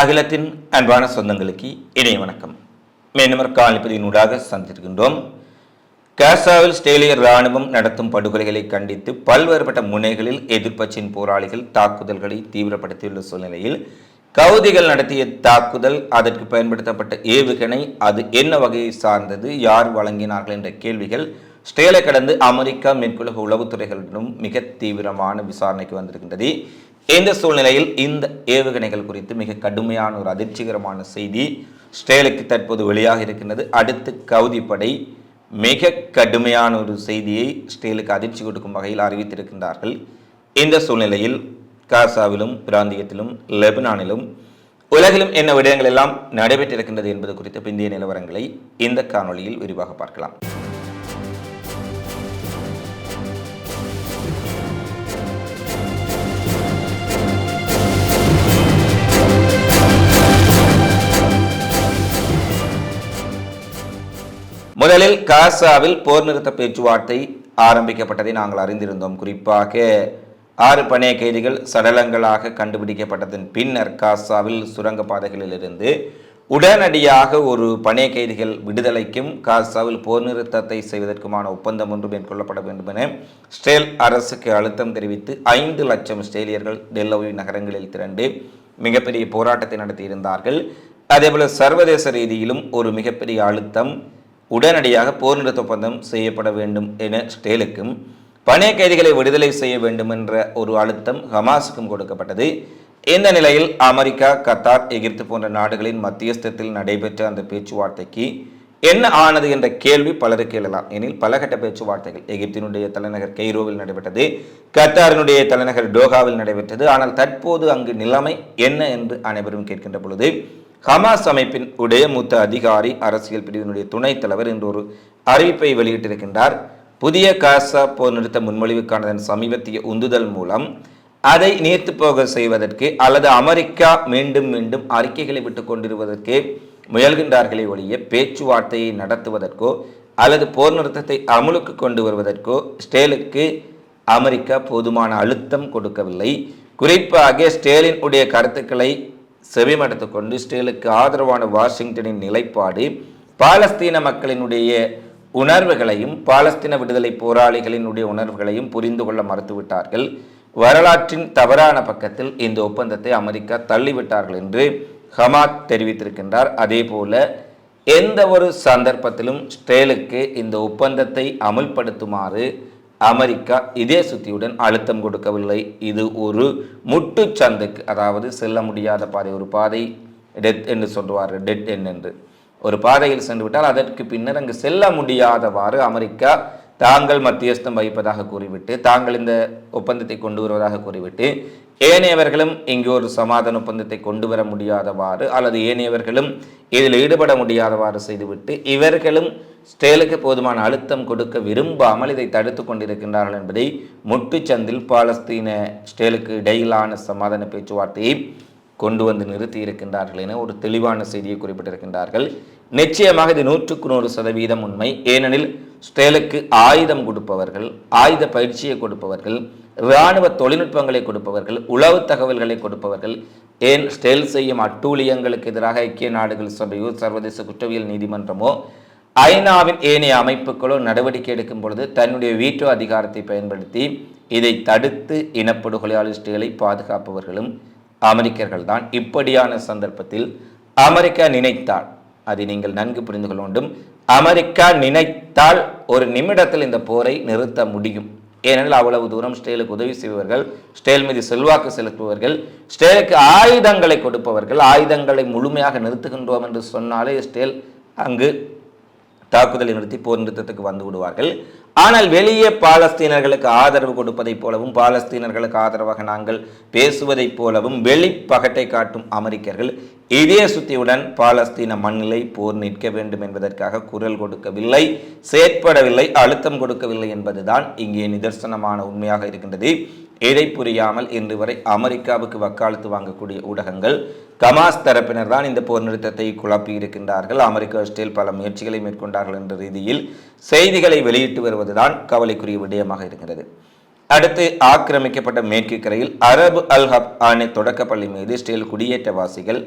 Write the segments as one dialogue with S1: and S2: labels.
S1: அகிலத்தின் அன்பான சொந்தங்களுக்கு இணைய வணக்கம். மீண்டும் காலிப்பதியினூடாக சந்தித்திருக்கின்றோம். காசாவில் ஸ்டேலியர் இராணுவம் நடத்தும் படுகொலைகளை கண்டித்து பல்வேறுபட்ட முனைகளில் எதிர்ப்பச்சின் போராளிகள் தாக்குதல்களை தீவிரப்படுத்தியுள்ள சூழ்நிலையில் கவுதிகள் நடத்திய தாக்குதல் அதற்கு பயன்படுத்தப்பட்ட ஏவுகணை அது என்ன வகையை சார்ந்தது யார் வழங்கினார்கள் என்ற கேள்விகள் ஸ்டேலை கடந்து அமெரிக்கா மேற்குலக உளவுத்துறைகளிடம் மிக தீவிரமான விசாரணைக்கு வந்திருக்கின்றது. இந்த சூழ்நிலையில் இந்த ஏவுகணைகள் குறித்து மிக கடுமையான ஒரு அதிர்ச்சிகரமான செய்தி ஸ்டேலுக்கு தற்போது வெளியாக இருக்கின்றது. அடுத்து கவுதிப்படை மிக கடுமையான ஒரு செய்தியை ஸ்டேலுக்கு அதிர்ச்சி கொடுக்கும் வகையில் அறிவித்திருக்கின்றார்கள். இந்த சூழ்நிலையில் காசாவிலும் பிராந்தியத்திலும் லெபனானிலும் உலகிலும் என்ன விடயங்கள் எல்லாம் நடைபெற்றிருக்கின்றது என்பது குறித்த பிந்திய நிலவரங்களை இந்த காணொளியில் விரிவாக பார்க்கலாம். முதலில் காசாவில் போர் நிறுத்த பேச்சுவார்த்தை ஆரம்பிக்கப்பட்டதை நாங்கள் அறிந்திருந்தோம். குறிப்பாக ஆறு பணைய கைதிகள் சடலங்களாக கண்டுபிடிக்கப்பட்டதன் பின்னர் காசாவில் சுரங்கப்பாதைகளிலிருந்து உடனடியாக ஒரு பணைய கைதிகள் விடுதலைக்கும் காசாவில் போர் நிறுத்தத்தை செய்வதற்குமான ஒப்பந்தம் ஒன்று மேற்கொள்ளப்பட வேண்டும் என ஸ்டேல் அரசுக்கு அழுத்தம் தெரிவித்து ஐந்து லட்சம் ஸ்டேலியர்கள் டெல்லோவி நகரங்களில் திரண்டு மிகப்பெரிய போராட்டத்தை நடத்தியிருந்தார்கள். அதேபோல சர்வதேச ரீதியிலும் ஒரு மிகப்பெரிய அழுத்தம் உடனடியாக போர் நிறுத்த ஒப்பந்தம் செய்யப்பட வேண்டும் என ஸ்டேலுக்கும் பணைய கைதிகளை விடுதலை செய்ய வேண்டும் என்ற ஒரு அழுத்தம் ஹமாஸுக்கும் கொடுக்கப்பட்டது. இந்த நிலையில் அமெரிக்கா கத்தார் எகிப்து போன்ற நாடுகளின் மத்தியஸ்தத்தில் நடைபெற்ற அந்த பேச்சுவார்த்தைக்கு என்ன ஆனது என்ற கேள்வி பலருக்கு எழலாம். எனில் பலகட்ட பேச்சுவார்த்தைகள். எகிப்தினுடைய தலைநகர் கெய்ரோவில் நடைபெற்றது கத்தாரினுடைய தலைநகர் டோகாவில் நடைபெற்றது. ஆனால் தற்போது அங்கு நிலைமை என்ன என்று அனைவரும் கேட்கின்ற பொழுது ஹமாஸ் அமைப்பின் உடைய மூத்த அதிகாரி அரசியல் பிரிவினுடைய துணைத் தலைவர் என்று ஒரு அறிவிப்பை வெளியிட்டிருக்கின்றார். புதிய காசா போர் நிறுத்த முன்மொழிவுக்கானதன் சமீபத்திய உந்துதல் மூலம் அதை நீர்த்து போக செய்வதற்கு அல்லது அமெரிக்கா மீண்டும் மீண்டும் அறிக்கைகளை விட்டு கொண்டிருவதற்கு முயல்கின்றார்களே ஒழிய பேச்சுவார்த்தையை நடத்துவதற்கோ அல்லது போர் நிறுத்தத்தை அமுலுக்கு கொண்டு வருவதற்கோ ஸ்டேலுக்கு அமெரிக்கா போதுமான அழுத்தம் கொடுக்கவில்லை. குறிப்பாக ஸ்டேலின் உடைய கருத்துக்களை செவிமடுத்து கொண்டு இஸ்ரேலுக்கு ஆதரவான வாஷிங்டனின் நிலைப்பாடு பாலஸ்தீன மக்களினுடைய உணர்வுகளையும் பாலஸ்தீன விடுதலை போராளிகளினுடைய உணர்வுகளையும் புரிந்து கொள்ள மறுத்துவிட்டார்கள். வரலாற்றின் தவறான பக்கத்தில் இந்த ஒப்பந்தத்தை அமெரிக்கா தள்ளிவிட்டார்கள் என்று ஹமாத் தெரிவித்திருக்கின்றார். அதேபோல எந்த ஒரு சந்தர்ப்பத்திலும் ஸ்டேலுக்கு இந்த ஒப்பந்தத்தை அமுல்படுத்துமாறு அமெரிக்கா இதே சுத்தியுடன் அழுத்தம் கொடுக்கவில்லை. இது ஒரு முட்டுச்சந்துக்கு அதாவது செல்ல முடியாத பாதை ஒரு பாதை டெத் என்று சொல்வார் டெட் என் என்று. ஒரு பாதையில் சென்று விட்டால் அதற்கு பின்னர் அங்கு செல்ல முடியாதவாறு அமெரிக்கா தாங்கள் மத்தியஸ்தம் வகிப்பதாக கூறிவிட்டு தாங்கள் இந்த ஒப்பந்தத்தை கொண்டு வருவதாக கூறிவிட்டு ஏனையவர்களும் இங்கு ஒரு சமாதான ஒப்பந்தத்தை கொண்டு வர முடியாதவாறு அல்லது ஏனையவர்களும் இதில் ஈடுபட முடியாதவாறு செய்துவிட்டு இவர்களும் ஸ்டேலுக்கு போதுமான அழுத்தம் கொடுக்க விரும்பாமல் இதை தடுத்து கொண்டிருக்கின்றார்கள் என்பதை முட்டுச்சந்தில் பாலஸ்தீன ஸ்டேலுக்கு இடையிலான சமாதான பேச்சுவார்த்தையை கொண்டு வந்து நிறுத்தி இருக்கின்றார்கள் என ஒரு தெளிவான செய்தியை குறிப்பிட்டிருக்கின்றார்கள். நிச்சயமாக இது நூற்றுக்கு நூறு சதவீதம் உண்மை. ஏனெனில் ஸ்டேலுக்கு ஆயுதம் கொடுப்பவர்கள் ஆயுத பயிற்சியை கொடுப்பவர்கள் இராணுவ தொழில்நுட்பங்களை கொடுப்பவர்கள் உளவு தகவல்களை கொடுப்பவர்கள் ஏன் ஸ்டேல் செய்யும் அட்டூழியங்களுக்கு எதிராக ஐக்கிய நாடுகள் சபையோ சர்வதேச குற்றவியல் நீதிமன்றமோ ஐநாவின் ஏனைய அமைப்புகளோ நடவடிக்கை எடுக்கும் பொழுது தன்னுடைய வீட்டோ அதிகாரத்தை பயன்படுத்தி இதை தடுத்து இனப்படுகொலையாளிஸ்டுகளை பாதுகாப்பவர்களும் அமெரிக்கர்கள் தான். இப்படியான சந்தர்ப்பத்தில் அமெரிக்கா நினைத்தால் அதை நீங்கள் நன்கு புரிந்து கொள்ள வேண்டும். அமெரிக்கா நினைத்தால் ஒரு நிமிடத்தில் இந்த போரை நிறுத்த முடியும். ஏனெனில் அவ்வளவு தூரம் ஸ்டேலுக்கு உதவி செய்பவர்கள் ஸ்டேல் மீது செல்வாக்கு செலுத்துபவர்கள் ஸ்டேலுக்கு ஆயுதங்களை கொடுப்பவர்கள் ஆயுதங்களை முழுமையாக நிறுத்துகின்றோம் என்று சொன்னாலே ஸ்டேல் அங்கு தாக்குதலை நிறுத்தி போர் நிறுத்தத்துக்கு வந்து விடுவார்கள். ஆனால் வெளியே பாலஸ்தீனர்களுக்கு ஆதரவு கொடுப்பதைப் போலவும் பாலஸ்தீனர்களுக்கு ஆதரவாக நாங்கள் பேசுவதைப் போலவும் வெளிப்பகட்டை காட்டும் அமெரிக்கர்கள் இதே சுத்தியுடன் பாலஸ்தீன மண்ணிலை போர் நிற்க வேண்டும் என்பதற்காக குரல் கொடுக்கவில்லை செயற்படவில்லை அழுத்தம் கொடுக்கவில்லை என்பதுதான் இங்கே நிதர்சனமான உண்மையாக இருக்கின்றது. இதை புரியாமல் இன்று வரை அமெரிக்காவுக்கு வக்காலத்து வாங்கக்கூடிய ஊடகங்கள் கமாஸ் தரப்பினர் தான் இந்த போர் நிறுத்தத்தை குழப்பி இருக்கின்றார்கள். அமெரிக்க ஸ்டேல் பல முயற்சிகளை மேற்கொண்டார்கள் என்ற ரீதியில் செய்திகளை வெளியிட்டு வருவதுதான் கவலைக்குரிய விடயமாக இருக்கிறது. அடுத்து ஆக்கிரமிக்கப்பட்ட மேற்கு கரையில் அரபு அல்ஹப் ஆணை தொடக்கப்பள்ளி மீது ஸ்டேல் குடியேற்றவாசிகள்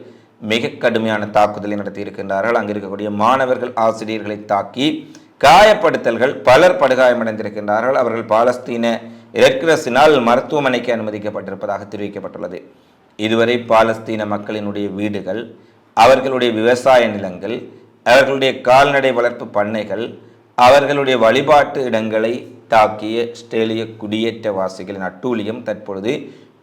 S1: மிக கடுமையான தாக்குதலை நடத்தியிருக்கின்றார்கள். அங்கு இருக்கக்கூடிய மாணவர்கள் ஆசிரியர்களை தாக்கி காயப்படுத்தல்கள் பலர் படுகாயமடைந்திருக்கின்றார்கள். அவர்கள் பாலஸ்தீன ரெட்கிரஸினால் மருத்துவமனைக்கு அனுமதிக்கப்பட்டிருப்பதாக தெரிவிக்கப்பட்டுள்ளது. இதுவரை பாலஸ்தீன மக்களினுடைய வீடுகள் அவர்களுடைய விவசாய நிலங்கள் அவர்களுடைய கால்நடை வளர்ப்பு பண்ணைகள் அவர்களுடைய வழிபாட்டு இடங்களை தாக்கிய ஸ்ட்ரேலிய குடியேற்றவாசிகளின் அட்டூழியம் தற்பொழுது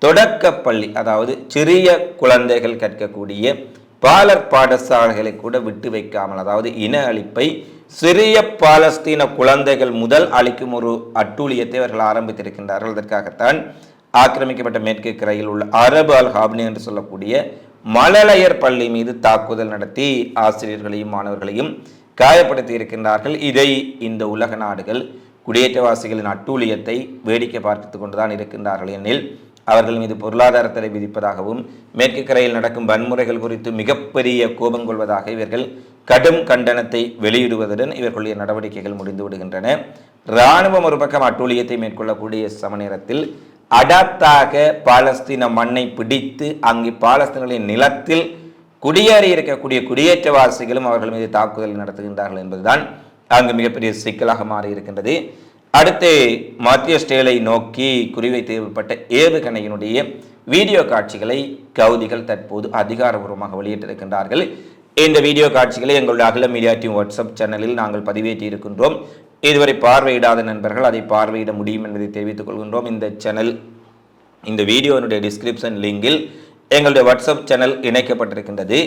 S1: தொடக்கப்பள்ளி அதாவது சிறிய குழந்தைகள் கற்கக்கூடிய பாலர் பாடசாலைகளை கூட விட்டு வைக்காமல் அதாவது இன அழிப்பை சிறிய பாலஸ்தீன குழந்தைகள் முதல் அளிக்கும் ஒரு அட்டூழியத்தை அவர்கள் ஆரம்பித்திருக்கின்றார்கள். அதற்காகத்தான் ஆக்கிரமிக்கப்பட்ட மேற்கு கரையில் உள்ள அரபு அல் ஹாப்னி என்று சொல்லக்கூடிய மலலையர் பள்ளி மீது தாக்குதல் நடத்தி ஆசிரியர்களையும் மாணவர்களையும் காயப்படுத்தி இருக்கின்றார்கள். இதை இந்த உலக நாடுகள் குடியேற்றவாசிகளின் அட்டூழியத்தை வேடிக்கை பார்த்து கொண்டுதான் இருக்கின்றார்கள். எனில் அவர்கள் மீது பொருளாதார தடை விதிப்பதாகவும் மேற்கு கரையில் நடக்கும் வன்முறைகள் குறித்து மிகப்பெரிய கோபம் கொள்வதாக இவர்கள் கடும் கண்டனத்தை வெளியிடுவதுடன் இவர்களுடைய நடவடிக்கைகள் முடிந்து விடுகின்றன. இராணுவம் ஒரு பக்கம் அட்டூழியத்தை மேற்கொள்ளக்கூடிய சமநேரத்தில் அடாத்தாக பாலஸ்தீன மண்ணை பிடித்து அங்கு பாலஸ்தீனர்களின் நிலத்தில் குடியேறி இருக்கக்கூடிய குடியேற்றவாசிகளும் அவர்கள் மீது தாக்குதல் நடத்துகின்றார்கள் என்பதுதான் அங்கு மிகப்பெரிய சிக்கலாக மாறி இருக்கின்றது அடுத்து மத்திய ஸ்டேலை நோக்கி குறிவைத்து ஏவப்பட்ட ஏவுகணையினுடைய வீடியோ காட்சிகளை கவுதிகள் தற்போது அதிகாரபூர்வமாக வெளியிட்டிருக்கின்றார்கள். இந்த வீடியோ காட்சிகளை எங்களுடைய அகில மீடியா டீம் வாட்ஸ்அப் சேனலில் நாங்கள் பதிவேற்றி இருக்கின்றோம். இதுவரை பார்வையிடாத நண்பர்கள் அதை பார்வையிட முடியும் என்பதை தெரிவித்துக் கொள்கின்றோம். இந்த சேனல் இந்த வீடியோனுடைய டிஸ்கிரிப்ஷன் லிங்கில் எங்களுடைய வாட்ஸ்அப் சேனல் இணைக்கப்பட்டிருக்கின்றது.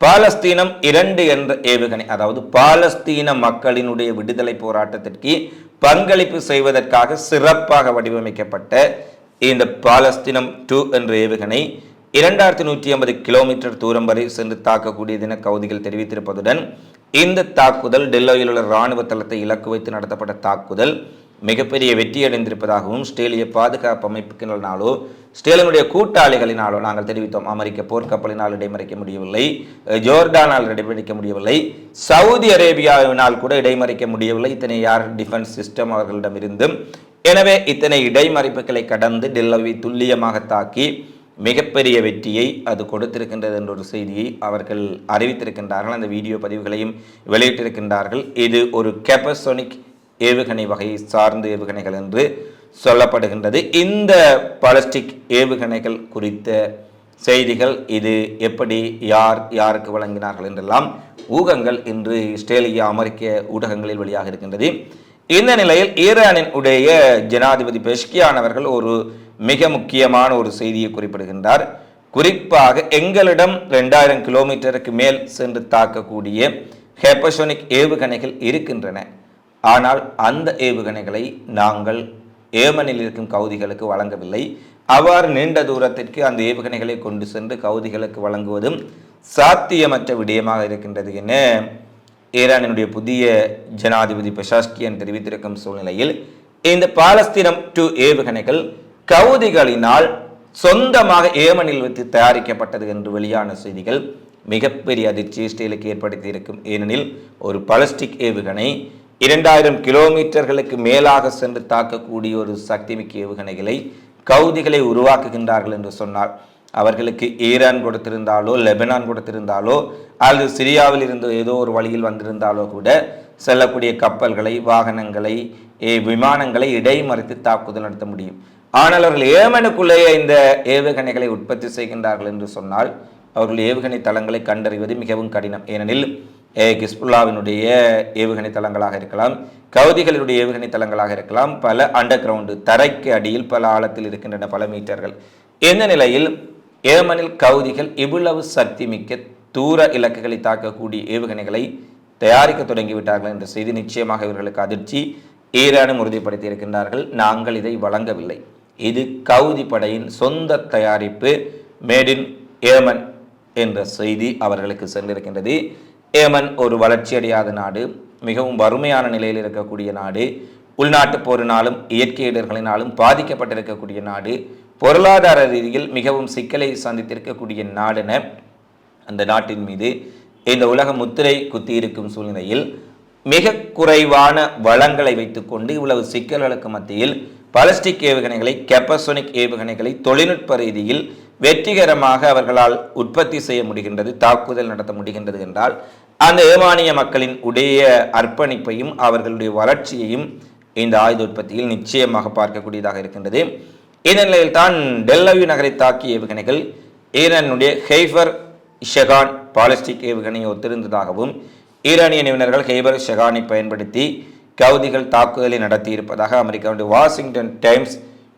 S1: பாலஸ்தீனம் இரண்டு என்ற ஏவுகணை அதாவது பாலஸ்தீன மக்களினுடைய விடுதலை போராட்டத்திற்கு பங்களிப்பு செய்வதற்காக சிறப்பாக வடிவமைக்கப்பட்ட இந்த பாலஸ்தீனம் டூ என்ற ஏவுகணை இரண்டாயிரத்தி நூற்றி ஐம்பது கிலோமீட்டர் தூரம் வரை சென்று தாக்கக்கூடியதென கவுதிகள் தெரிவித்திருப்பதுடன் இந்த தாக்குதல் டெல்லியில் உள்ள இராணுவ தளத்தை இலக்கு வைத்து நடத்தப்பட்ட தாக்குதல் மிகப்பெரிய வெற்றியடைந்திருப்பதாகவும் ஸ்டேலிய பாதுகாப்பு அமைப்புகளினாலோ ஸ்டேலினுடைய கூட்டாளிகளினாலோ நாங்கள் தெரிவித்தோம். அமெரிக்க போர்க்கப்பலினால் இடைமறிக்க முடியவில்லை. ஜோர்டானால் இடைமறிக்க முடியவில்லை. சவுதி அரேபியாவினால் கூட இடைமறிக்க முடியவில்லை. இத்தனை யார் டிஃபென்ஸ் சிஸ்டம் அவர்களிடமிருந்தும். எனவே இத்தனை இடைமறிப்புகளை கடந்து டெல்லவை துல்லியமாக தாக்கி மிகப்பெரிய வெற்றியை அது கொடுத்திருக்கின்றது என்ற ஒரு செய்தியை அவர்கள் அறிவித்திருக்கின்றார்கள். அந்த வீடியோ பதிவுகளையும் வெளியிட்டிருக்கின்றார்கள். இது ஒரு கெப்பசோனிக் ஏவுகணை வகையை சார்ந்த ஏவுகணைகள் என்று சொல்லப்படுகின்றது. இந்த பாலஸ்டிக் ஏவுகணைகள் குறித்த செய்திகள் இது எப்படி யார் யாருக்கு வழங்கினார்கள் என்றெல்லாம் ஊகங்கள் இன்று இஸ்ரேலிய அமெரிக்க ஊடகங்களில் வெளியாக இருக்கின்றது இந்த நிலையில் ஈரானின் உடைய ஜனாதிபதி பெஷ்கியானவர்கள் ஒரு மிக முக்கியமான ஒரு செய்தியை குறிப்பிடுகின்றார். குறிப்பாக எங்களிடம் ரெண்டாயிரம் கிலோமீட்டருக்கு மேல் சென்று தாக்கக்கூடிய ஹெப்பசோனிக் ஏவுகணைகள் இருக்கின்றன. ஆனால் அந்த ஏவுகணைகளை நாங்கள் ஏமனில் இருக்கும் கவுதிகளுக்கு வழங்கவில்லை. அவ்வாறு நீண்ட தூரத்திற்கு அந்த ஏவுகணைகளை கொண்டு சென்று கவுதிகளுக்கு வழங்குவதும் சாத்தியமற்ற விடயமாக இருக்கின்றது என ஈரானினுடைய புதிய ஜனாதிபதி பெஷாஸ்கியன் தெரிவித்திருக்கும் சூழ்நிலையில் இந்த பாலஸ்தீனம் டூ ஏவுகணைகள் கவுதிகளினால் சொந்தமாக ஏமனில் வைத்து தயாரிக்கப்பட்டது என்று வெளியான செய்திகள் மிகப்பெரிய அதிர்ச்சி இஸ்ரேலுக்கு ஏற்படுத்தி இருக்கும். ஏனெனில் ஒரு பலஸ்டிக் ஏவுகணை இரண்டாயிரம் கிலோமீட்டர்களுக்கு மேலாக சென்று தாக்கக்கூடிய ஒரு சக்திமிக்க ஏவுகணைகளை கவுதிகளை உருவாக்குகின்றார்கள் என்று சொன்னார். அவர்களுக்கு ஈரான் கொடுத்திருந்தாலோ லெபனான் கொடுத்திருந்தாலோ அல்லது சிரியாவில் இருந்து ஏதோ ஒரு வழியில் வந்திருந்தாலோ கூட செல்லக்கூடிய கப்பல்களை வாகனங்களை விமானங்களை இடைமறித்து தாக்குதல் நடத்த முடியும். ஆனால் அவர்கள் ஏமனுக்குள்ளேயே இந்த ஏவுகணைகளை உற்பத்தி செய்கின்றார்கள் என்று சொன்னால் அவர்கள் ஏவுகணை தளங்களை கண்டறிவது மிகவும் கடினம். ஏனெனில் ஏ, கிஸ்புல்லாவினுடைய ஏவுகணை தளங்களாக இருக்கலாம் கவுதிகளினுடைய ஏவுகணை தளங்களாக இருக்கலாம் பல அண்டர் கிரவுண்டு தரைக்கு அடியில் பல ஆழத்தில் இருக்கின்றன பல மீட்டர்கள். இந்த நிலையில் ஏமனில் கவுதிகள் இவ்வளவு சக்தி மிக்க தூர இலக்குகளை தாக்கக்கூடிய ஏவுகணைகளை தயாரிக்க தொடங்கிவிட்டார்கள் என்ற செய்தி நிச்சயமாக இவர்களுக்கு அதிர்ச்சி ஈரானும் உறுதிப்படுத்தி இருக்கின்றார்கள் நாங்கள் இதை வழங்கவில்லை. இது கவுதி படையின் சொந்த தயாரிப்பு மேட் இன் ஏமன் என்ற செய்தி அவர்களுக்கு சென்றிருக்கின்றது. ஏமன் ஒரு வளர்ச்சியடையாத நாடு மிகவும் வறுமையான நிலையில் இருக்கக்கூடிய நாடு உள்நாட்டு போரினாலும் இயற்கை இடர்களினாலும் பாதிக்கப்பட்டிருக்கக்கூடிய நாடு பொருளாதார ரீதியில் மிகவும் சிக்கலை சந்தித்திருக்கக்கூடிய நாடென அந்த நாட்டின் மீது இந்த உலக முத்திரை குத்தியிருக்கும் சூழ்நிலையில் மிக குறைவான வளங்களை வைத்துக்கொண்டு இவ்வளவு சிக்கல்களுக்கு மத்தியில் பாலிஸ்டிக் ஏவுகணைகளை கெப்பசோனிக் ஏவுகணைகளை தொழில்நுட்ப ரீதியில் வெற்றிகரமாக அவர்களால் உற்பத்தி செய்ய முடிகின்றது தாக்குதல் நடத்த முடிகின்றது என்றால் அந்த ஏமானிய மக்களின் உடைய அர்ப்பணிப்பையும் அவர்களுடைய வளர்ச்சியையும் இந்த ஆயுத உற்பத்தியில் நிச்சயமாக பார்க்கக்கூடியதாக இருக்கின்றது. இந்த நிலையில் தான் டெல்லவி நகரை தாக்கிய ஏவுகணைகள் ஈரானுடைய ஹெய்ஃபர் ஷெகான் பாலிஸ்டிக் ஏவுகணையை ஒத்திருந்ததாகவும் ஈரானிய நிபுணர்கள் ஹெய்பர் ஷெகானை பயன்படுத்தி சவுதிகள் தாக்குதலை நடத்தியிருப்பதாக அமெரிக்காவுடைய வாஷிங்டன் டைம்ஸ்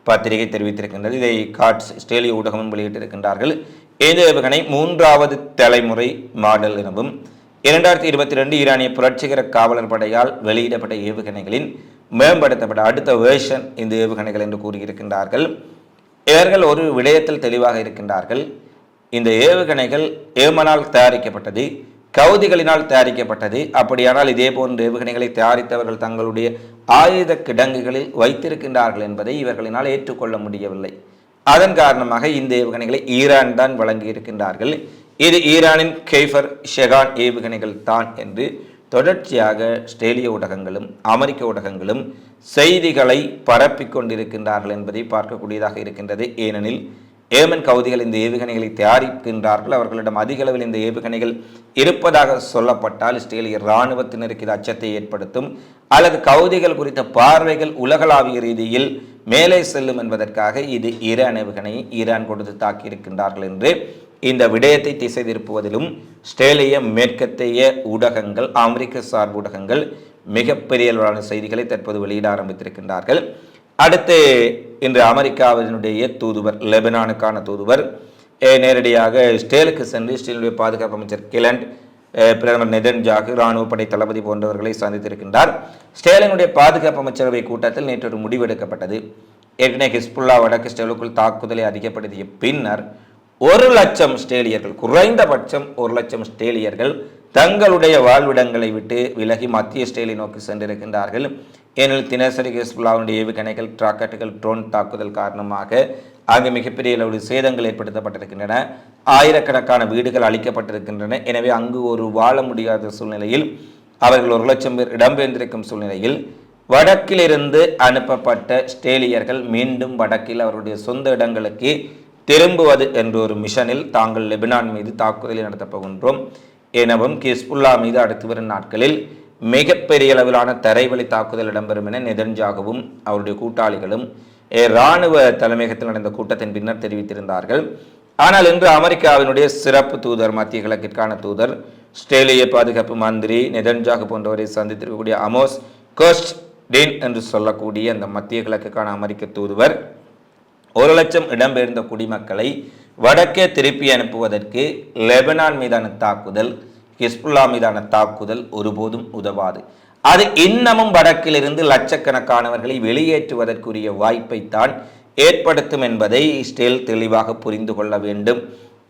S1: பத்திரிகை தெரிவித்திருக்கின்றது. இதை காட்ஸ் ஸ்டேலிய ஊடகமும் வெளியிட்டிருக்கின்றார்கள். இந்த ஏவுகணை மூன்றாவது தலைமுறை மாடல் எனவும் இரண்டாயிரத்தி இருபத்தி ரெண்டு ஈரானிய புரட்சிகர காவலர் படையால் வெளியிடப்பட்ட ஏவுகணைகளின் மேம்படுத்தப்பட்ட அடுத்த வேர்ஷன் இந்த ஏவுகணைகள் என்று கூறியிருக்கின்றார்கள். இவர்கள் ஒரு விடயத்தில் தெளிவாக இருக்கின்றார்கள். இந்த ஏவுகணைகள் ஏமனால் தயாரிக்கப்பட்டது. கவுதிகளினால் தயாரிக்கப்பட்டது. அப்படியானால் இதே போன்ற ஏவுகணைகளை தயாரித்தவர்கள் தங்களுடைய ஆயுத கிடங்குகளில் வைத்திருக்கின்றார்கள் என்பதை இவர்களினால் ஏற்றுக்கொள்ள முடியவில்லை. அதன் காரணமாக இந்த ஏவுகணைகளை ஈரான் தான் வழங்கி இருக்கின்றார்கள் இது ஈரானின் கெய்ஃபர் ஷெகான் ஏவுகணைகள் தான் என்று தொடர்ச்சியாக ஆஸ்திரேலிய ஊடகங்களும் அமெரிக்க ஊடகங்களும் செய்திகளை பரப்பிக் கொண்டிருக்கின்றார்கள் என்பதை பார்க்கக்கூடியதாக இருக்கின்றது. ஏனெனில் ஏமன் கவுதிகள் இந்த ஏவுகணைகளை தயாரிக்கின்றார்கள். அவர்களிடம் அதிக அளவில் இந்த ஏவுகணைகள் இருப்பதாக சொல்லப்பட்டால் இஸ்ரேலிய இராணுவத்தினருக்கு இது அச்சத்தை ஏற்படுத்தும். அல்லது கவுதிகள் குறித்த பார்வைகள் உலகளாவிய ரீதியில் மேலே செல்லும் என்பதற்காக இது ஈரான் ஏவுகணையை ஈரான் கொடுத்து தாக்கியிருக்கின்றார்கள் என்று இந்த விடயத்தை திசை திருப்புவதிலும் ஆஸ்திரேலிய மேற்கத்தைய ஊடகங்கள் அமெரிக்க சார்பு ஊடகங்கள் மிகப்பெரிய அளவிலான செய்திகளை தற்போது வெளியிட ஆரம்பித்திருக்கின்றார்கள். அடுத்து இன்று அமெரிக்காவினுடைய தூதுவர் லெபனானுக்கான தூதுவர் நேரடியாக இஸ்ரேலுக்கு சென்று இஸ்ரேலுடைய பாதுகாப்பு அமைச்சர் கிலண்ட் பிரதமர் நெதன்ஜாகு இராணுவ படை தளபதி போன்றவர்களை சந்தித்திருக்கின்றார். ஸ்டேலினுடைய பாதுகாப்பு அமைச்சரவை கூட்டத்தில் நேற்று ஒரு முடிவெடுக்கப்பட்டது. ஏற்கனவே ஹிஸ்புல்லா வடக்கு ஸ்டேலுக்குள் தாக்குதலை அதிகப்படுத்திய பின்னர் ஒரு லட்சம் ஸ்டேலியர்கள் குறைந்தபட்சம் ஒரு லட்சம் ஸ்டேலியர்கள் தங்களுடைய வாழ்விடங்களை விட்டு விலகி மத்திய ஸ்டேலை நோக்கி சென்றிருக்கின்றார்கள். ஏனெனில் தினசரி ஹிஸ்புல்லாவுடைய ஏவுகணைகள் ராக்கெட்டுகள் ட்ரோன் தாக்குதல் காரணமாக அங்கு மிகப்பெரிய அளவில் சேதங்கள் ஏற்படுத்தப்பட்டிருக்கின்றன. ஆயிரக்கணக்கான வீடுகள் அளிக்கப்பட்டிருக்கின்றன எனவே அங்கு ஒரு வாழ முடியாத சூழ்நிலையில் அவர்கள் ஒரு லட்சம் பேர் இடம்பெயர்ந்திருக்கும் சூழ்நிலையில் வடக்கிலிருந்து அனுப்பப்பட்ட ஸ்டேலியர்கள் மீண்டும் வடக்கில் அவருடைய சொந்த இடங்களுக்கு திரும்புவது என்ற ஒரு மிஷனில் தாங்கள் லெபனான் மீது தாக்குதலை நடத்தப் போகின்றோம். எனவும் ஹிஸ்புல்லா மீது அடுத்து வரும் நாட்களில் மிகப்பெரிய அளவிலான தரைவழி தாக்குதல் இடம்பெறும் என நெதன்ஜாகவும் அவருடைய கூட்டாளிகளும் இராணுவ தலைமையகத்தில் நடந்த கூட்டத்தின் பின்னர் தெரிவித்திருந்தார்கள். ஆனால் இன்று அமெரிக்காவினுடைய சிறப்பு தூதர் மத்திய கிழக்கிற்கான தூதர் ஆஸ்திரேலிய பாதுகாப்பு மந்திரி நெதன்ஜாகு போன்றவரை சந்தித்திருக்கக்கூடிய அமோஸ் கோஸ்ட் டேன் என்று சொல்லக்கூடிய அந்த மத்திய கிழக்குக்கான அமெரிக்க தூதுவர் ஒரு லட்சம் இடம்பெயர்ந்த குடிமக்களை வடக்கே திருப்பி அனுப்புவதற்கு லெபனான் மீதான தாக்குதல் ஹிஸ்புல்லா மீதான தாக்குதல் ஒருபோதும் உதவாது. அது இன்னமும் வடக்கிலிருந்து லட்சக்கணக்கானவர்களை வெளியேற்றுவதற்குரிய வாய்ப்பைத்தான் ஏற்படுத்தும் என்பதை இஸ்ரேல் தெளிவாக புரிந்து கொள்ள வேண்டும்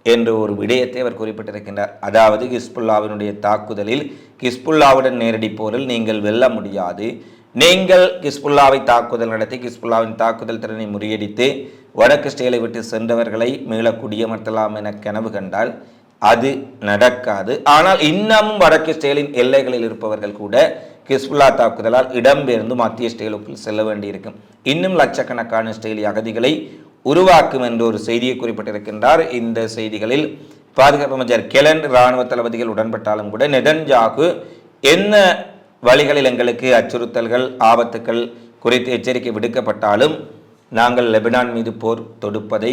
S1: என்ற ஒரு விடயத்தை அவர் குறிப்பிட்டிருக்கின்றார். அதாவது ஹிஸ்புல்லாவினுடைய தாக்குதலில் ஹிஸ்புல்லாவுடன் நேரடி போரில் நீங்கள் வெல்ல முடியாது. நீங்கள் கிஸ்புல்லாவை தாக்குதல் நடத்தி கிஸ்புல்லாவின் தாக்குதல் திறனை முறியடித்து வடக்கு ஸ்டேலை விட்டு சென்றவர்களை மீள குடியமர்த்தலாம் என கனவு கண்டால் அது நடக்காது. ஆனால் இன்னமும் வடக்கு ஸ்டேலின் எல்லைகளில் இருப்பவர்கள் கூட கிஸ்புல்லா தாக்குதலால் இடம்பெயர்ந்து மத்திய ஸ்டேலுக்குள் செல்ல வேண்டியிருக்கும். இன்னும் லட்சக்கணக்கான ஸ்டேலி அகதிகளை உருவாக்கும் என்று ஒரு செய்தியை குறிப்பிட்டிருக்கின்றார். இந்த செய்திகளில் பாதுகாப்பு அமைச்சர் கெலன் இராணுவ தளபதிகள் உடன்பட்டாலும் கூட நெதன்ஜாகு என்ன வழிகளில் எங்களுக்கு அச்சுறுத்தல்கள் ஆபத்துக்கள் குறித்து எச்சரிக்கை விடுக்கப்பட்டாலும் நாங்கள் லெபனான் மீது போர் தொடுப்பதை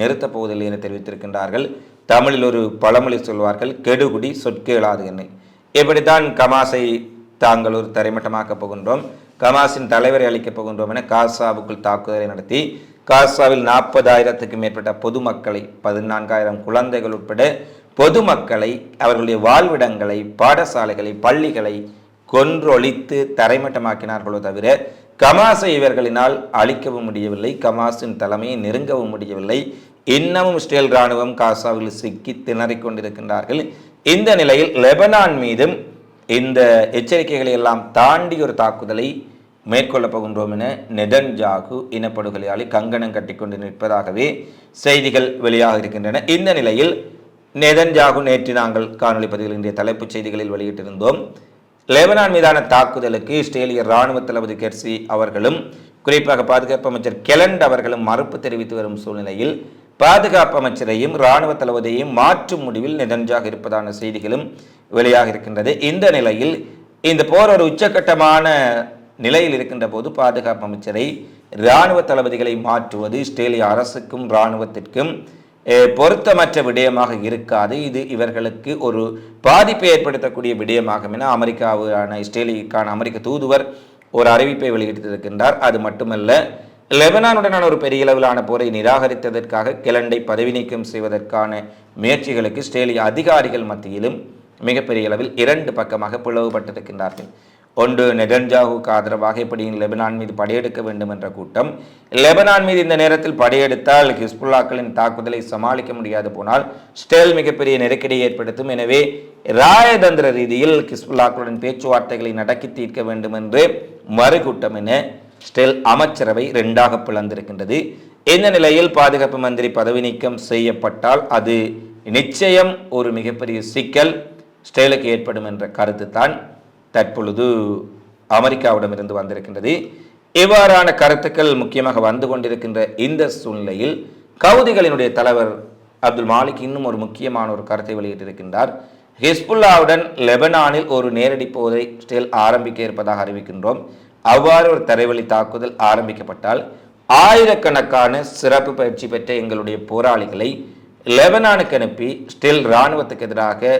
S1: நிறுத்தப் போவதில்லை என தெரிவித்திருக்கின்றார்கள். தமிழில் ஒரு பழமொழி சொல்வார்கள் கெடுகுடி சொற்கேளாது என்னை இப்படித்தான் கமாஸை தாங்கள் ஒரு தரைமட்டமாக்கப் போகின்றோம். கமாஸின் தலைவரை அளிக்கப் போகின்றோம் என காசாவுக்குள் தாக்குதலை நடத்தி காசாவில் நாற்பதாயிரத்துக்கு மேற்பட்ட பொதுமக்களை பதினான்காயிரம் குழந்தைகள் உட்பட பொதுமக்களை அவர்களுடைய வாழ்விடங்களை பாடசாலைகளை பள்ளிகளை கொன்றொழித்து தரைமட்டமாக்கினார்களோ தவிர கமாசை இவர்களினால் அழிக்கவும் முடியவில்லை கமாஸின் தலைமையை நெருங்கவும் முடியவில்லை. இன்னமும் இஸ்ரேல் இராணுவம் காசாவில் சிக்கி திணறிக் கொண்டிருக்கின்றார்கள். இந்த நிலையில் லெபனான் மீதும் இந்த எச்சரிக்கைகளை எல்லாம் தாண்டி ஒரு தாக்குதலை மேற்கொள்ளப் போகின்றோம் என நெதன் ஜாகு இனப்படுகொலையாளி கங்கணம் கட்டிக்கொண்டு நிற்பதாகவே செய்திகள் வெளியாக இருக்கின்றன. இந்த நிலையில் நெதன் ஜாகு நேற்று நாங்கள் காணொலி பதிவில் இன்றைய தலைப்புச் செய்திகளில் வெளியிட்டிருந்தோம். லெபனான் மீதான தாக்குதலுக்கு இஸ்ரேலிய இராணுவ தளபதி கெர்சி அவர்களும் குறிப்பாக பாதுகாப்பு அமைச்சர் கெலண்ட் அவர்களும் மறுப்பு தெரிவித்து வரும் சூழ்நிலையில் பாதுகாப்பு அமைச்சரையும் இராணுவ தளபதியையும் மாற்றும் முடிவில் நெதன்ஜாக இருப்பதான செய்திகளும் வெளியாக இருக்கின்றது. இந்த நிலையில் இந்த போர் ஒரு உச்சக்கட்டமான நிலையில் இருக்கின்ற போது பாதுகாப்பு அமைச்சரை இராணுவ தளபதிகளை மாற்றுவது இஸ்ரேலிய அரசுக்கும் இராணுவத்திற்கும் பொருத்தமற்ற விடயமாக இருக்காது. இது இவர்களுக்கு ஒரு பாதிப்பை ஏற்படுத்தக்கூடிய விடயமாகும் என அமெரிக்காவான இஸ்ரேலிக்கான அமெரிக்க தூதுவர் ஒரு அறிவிப்பை வெளியிட்டிருக்கின்றார். அது மட்டுமல்ல லெபனானுடனான ஒரு பெரிய அளவிலான போரை நிராகரித்ததற்காக கிளண்டை பதவி நீக்கம் செய்வதற்கான முயற்சிகளுக்கு இஸ்ரேலிய அதிகாரிகள் மத்தியிலும் மிகப்பெரிய அளவில் இரண்டு பக்கமாக பிளவுபட்டிருக்கின்றார்கள். ஒன்று நெதன்ஜாவுக்கு ஆதரவாக எப்படியும் லெபனான் மீது படையெடுக்க வேண்டும் என்ற கூட்டம். லெபனான் மீது இந்த நேரத்தில் படையெடுத்தால் ஹிஸ்புல்லாக்களின் தாக்குதலை சமாளிக்க முடியாது போனால் ஸ்டேல் மிகப்பெரிய நெருக்கடியை ஏற்படுத்தும். எனவே ராயதந்திர ரீதியில் ஹிஸ்புல்லாக்களுடன் பேச்சுவார்த்தைகளை நடக்கி தீர்க்க வேண்டும் என்று மறுகூட்டம் என ஸ்டெல் அமைச்சரவை இரண்டாக பிளந்திருக்கின்றது. இந்த நிலையில் பாதுகாப்பு மந்திரி பதவி நீக்கம் செய்யப்பட்டால் அது நிச்சயம் ஒரு மிகப்பெரிய சிக்கல் ஸ்டெயிலுக்கு ஏற்படும் என்ற கருத்து தான் தற்பொழுது அமெரிக்காவிடமிருந்து வந்திருக்கின்றது. இவ்வாறான கருத்துக்கள் முக்கியமாக வந்து கொண்டிருக்கின்ற இந்த சூழ்நிலையில் கவுதிகளினுடைய தலைவர் அப்துல் மாலிக் இன்னும் ஒரு முக்கியமான ஒரு கருத்தை வெளியிட்டிருக்கின்றார். ஹிஸ்புல்லாவுடன் லெபனானில் ஒரு நேரடி போரை ஸ்டில் ஆரம்பிக்க இருப்பதாக அறிவிக்கின்றோம். அவ்வாறு ஒரு தரைவழி தாக்குதல் ஆரம்பிக்கப்பட்டால் ஆயிரக்கணக்கான சிறப்பு பயிற்சி பெற்ற எங்களுடைய போராளிகளை லெபனானுக்கு அனுப்பி ஸ்டில் இராணுவத்துக்கு எதிராக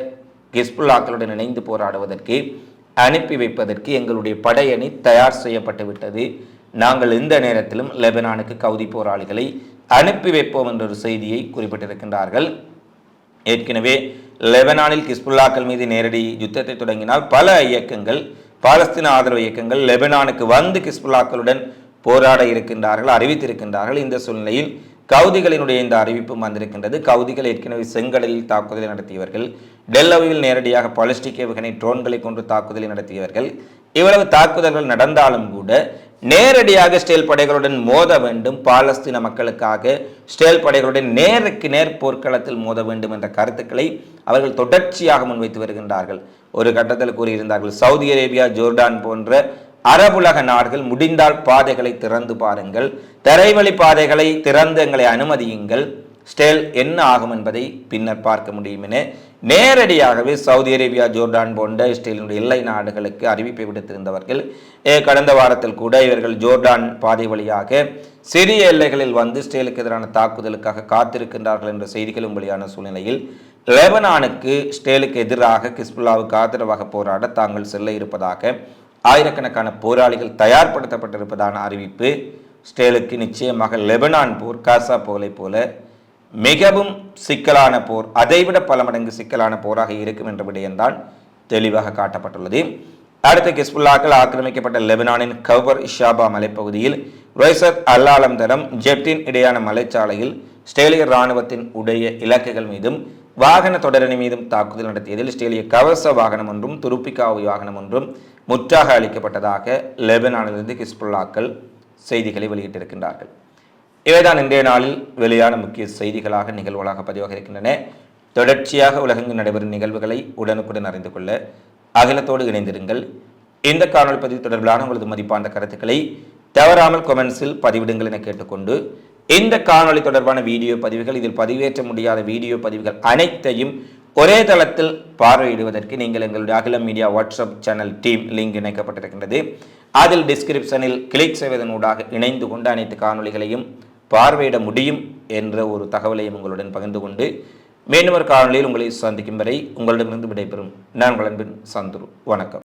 S1: ஹிஸ்புல்லாக்களுடன் இணைந்து போராடுவதற்கு அனுப்பி வைப்பதற்கு எங்களுடைய படையணி தயார் செய்யப்பட்டு விட்டது. நாங்கள் இந்த நேரத்திலும் லெபனானுக்கு கவுதி போராளிகளை அனுப்பி வைப்போம் என்ற ஒரு செய்தியை குறிப்பிட்டிருக்கின்றார்கள். ஏற்கனவே லெபனானில் கிஸ்புல்லாக்கள் மீது நேரடி யுத்தத்தை தொடங்கினால் பல இயக்கங்கள் பாலஸ்தீன ஆதரவு இயக்கங்கள் லெபனானுக்கு வந்து கிஸ்புல்லாக்களுடன் போராட இருக்கின்றார்கள் அறிவித்திருக்கின்றார்கள். இந்த சூழ்நிலையில் கவுதிகளினுடைய இந்த அறிவிப்பும் வந்திருக்கின்றது. கவுதிகள் ஏற்கனவே செங்கடலில் தாக்குதலை நடத்தியவர்கள் டெல்லவியில் நேரடியாக பாலிஸ்டிக் ஏவுகணை ட்ரோன்களை கொண்டு தாக்குதலை நடத்தியவர்கள். இவ்வளவு தாக்குதல்கள் நடந்தாலும் கூட நேரடியாக ஸ்டேல் படைகளுடன் மோத வேண்டும் பாலஸ்தீன மக்களுக்காக ஸ்டேல் படைகளுடன் நேருக்கு நேர் போர்க்களத்தில் மோத வேண்டும் என்ற கருத்துக்களை அவர்கள் தொடர்ச்சியாக முன்வைத்து வருகின்றார்கள். ஒரு கட்டத்தில் கூறியிருந்தார்கள் சவுதி அரேபியா ஜோர்டான் போன்ற அரபுலக நாடுகள் முடிந்தால் பாதைகளை திறந்து பாருங்கள். தரைவழி பாதைகளை திறந்து எங்களை அனுமதியுங்கள். ஸ்டேல் என்ன ஆகும் என்பதை பின்னர் பார்க்க முடியும் என நேரடியாகவே சவுதி அரேபியா ஜோர்டான் போன்ற இஸ்ரேலினுடைய எல்லை நாடுகளுக்கு அறிவிப்பை விடுத்திருந்தவர்கள் ஏ, கடந்த வாரத்தில் கூட இவர்கள் ஜோர்டான் பாதை வழியாக சிறிய எல்லைகளில் வந்து இஸ்ரேலுக்கு எதிரான தாக்குதலுக்காக காத்திருக்கின்றார்கள் என்ற செய்திகளும் வெளியான சூழ்நிலையில் லெபனானுக்கு ஸ்டேலுக்கு எதிராக கிஸ்புல்லாவுக்கு ஆதரவாக போராட தாங்கள் செல்ல இருப்பதாக ஆயிரக்கணக்கான போராளிகள் தயார்படுத்தப்பட்டிருப்பதான அறிவிப்பு ஸ்டேலுக்கு நிச்சயமாக லெபனான் போர் காசா போலை போல மிகவும் சிக்கலான போர் அதைவிட பல மடங்கு சிக்கலான போராக இருக்கும் என்ற விடயம்தான் தெளிவாக காட்டப்பட்டுள்ளது. அடுத்த கிஸ்புல்லாக்கள் ஆக்கிரமிக்கப்பட்ட லெபனானின் கவர் இஷாபா மலைப்பகுதியில் ரொய்சத் அல்லாலம் தரம் ஜெப்டின் இடையான மலைச்சாலையில் ஸ்டேலிய இராணுவத்தின் உடைய இலக்குகள் மீதும் வாகன தொடரணி மீதும் தாக்குதல் நடத்தியதில் ஸ்டேலிய கவச வாகனம் ஒன்றும் துருப்பிக்காவி வாகனம் ஒன்றும் முற்றாக அளிக்கப்பட்டதாக லெபனானிலிருந்து ஹிஸ்புல்லாக்கள் செய்திகளை வெளியிட்டிருக்கின்றார்கள். இவைதான் இன்றைய நாளில் வெளியான முக்கிய செய்திகளாக நிகழ்வுகளாக பதிவாக இருக்கின்றன தொடர்ச்சியாக உலகெங்கு நடைபெறும் நிகழ்வுகளை உடனுக்குடன் அறிந்து கொள்ள அகிலத்தோடு இணைந்திருங்கள். இந்த காணொளி பதிவு தொடர்பிலான உங்களது மதிப்பான கருத்துக்களை தவறாமல் கொமெண்ட்ஸில் பதிவிடுங்கள் என கேட்டுக்கொண்டு இந்த காணொளி தொடர்பான வீடியோ பதிவுகள் இதில் பதிவேற்ற முடியாத வீடியோ பதிவுகள் அனைத்தையும் ஒரே தளத்தில் பார்வையிடுவதற்கு நீங்கள் எங்களுடைய Akilam media WhatsApp channel team link இணைக்கப்பட்டிருக்கின்றது. அதில் டிஸ்கிரிப்ஷனில் கிளிக் செய்வதன் ஊடாக இணைந்து கொண்டு அனைத்து காணொளிகளையும் பார்வையிட முடியும் என்ற ஒரு தகவலையும் உங்களுடன் பகிர்ந்து கொண்டு மீண்டும் ஒரு காணொளியில் உங்களை சந்திக்கும் வரை உங்களிடமிருந்து விடைபெறும். நான் உங்கள் அன்பின் சந்துரு. வணக்கம்.